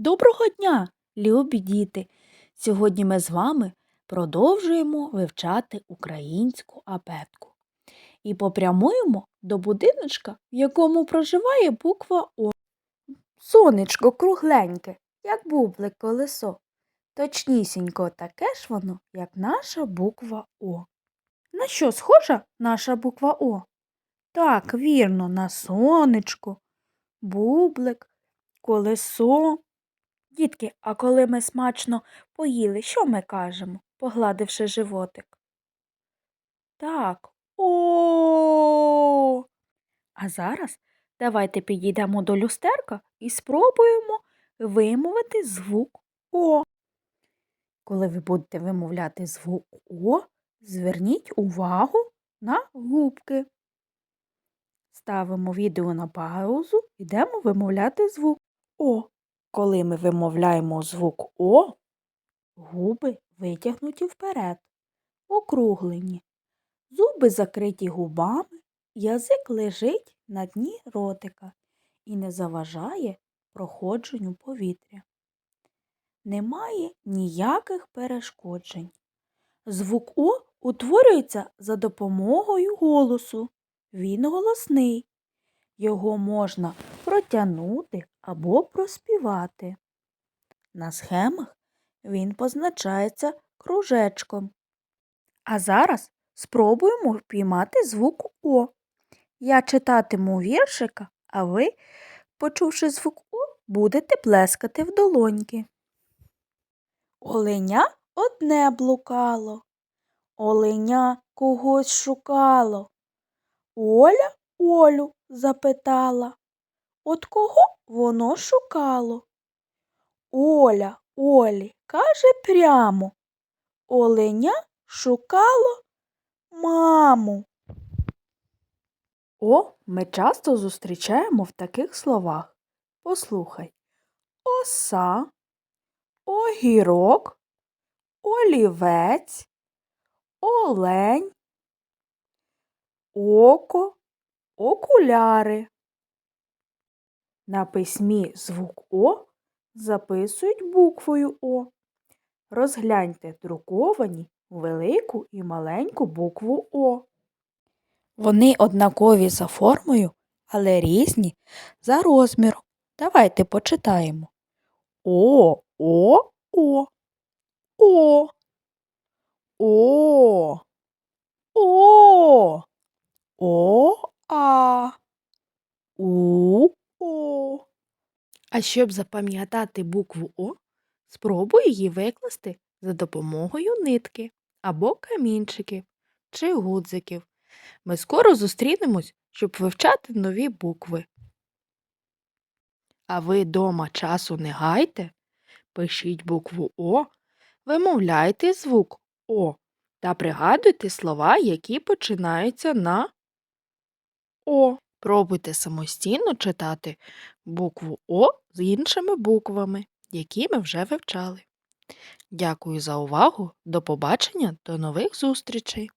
Доброго дня, любі діти! Сьогодні ми з вами продовжуємо вивчати українську абетку і попрямуємо до будиночка, в якому проживає буква О. Сонечко кругленьке, як бублик колесо. Точнісінько таке ж воно, як наша буква О. На що схожа наша буква О? Так, вірно, на сонечко, бублик, колесо. Дітки, а коли ми смачно поїли, що ми кажемо, погладивши животик? Так, о. А зараз давайте підійдемо до люстерка і спробуємо вимовити звук О. Коли ви будете вимовляти звук О, зверніть увагу на губки. Ставимо відео на паузу, йдемо вимовляти звук О. Коли ми вимовляємо звук О, губи витягнуті вперед, округлені, зуби закриті губами, язик лежить на дні ротика і не заважає проходженню повітря. Немає ніяких перешкоджень. Звук О утворюється за допомогою голосу. Він голосний. Його можна протягнути або проспівати. На схемах він позначається кружечком. А зараз спробуємо впіймати звук О. Я читатиму віршика, а ви, почувши звук О, будете плескати в долоньки. Оленя одне блукало, оленя когось шукало. Оля Олю запитала, от кого воно шукало? Оля Олі каже прямо, оленя шукало маму. О, ми часто зустрічаємо в таких словах. Послухай. Оса, огірок, олівець, олень, око, окуляри. На письмі звук О записують буквою О. Розгляньте друковані велику і маленьку букву О. Вони однакові за формою, але різні за розміром. Давайте почитаємо. О, О, О. О. О. О. О, А. У. А щоб запам'ятати букву О, спробуй її викласти за допомогою нитки або камінчиків чи гудзиків. Ми скоро зустрінемось, щоб вивчати нові букви. А ви дома часу не гайте, пишіть букву О, вимовляйте звук О та пригадуйте слова, які починаються на О. Пробуйте самостійно читати букву О з іншими буквами, які ми вже вивчали. Дякую за увагу. До побачення, до нових зустрічей!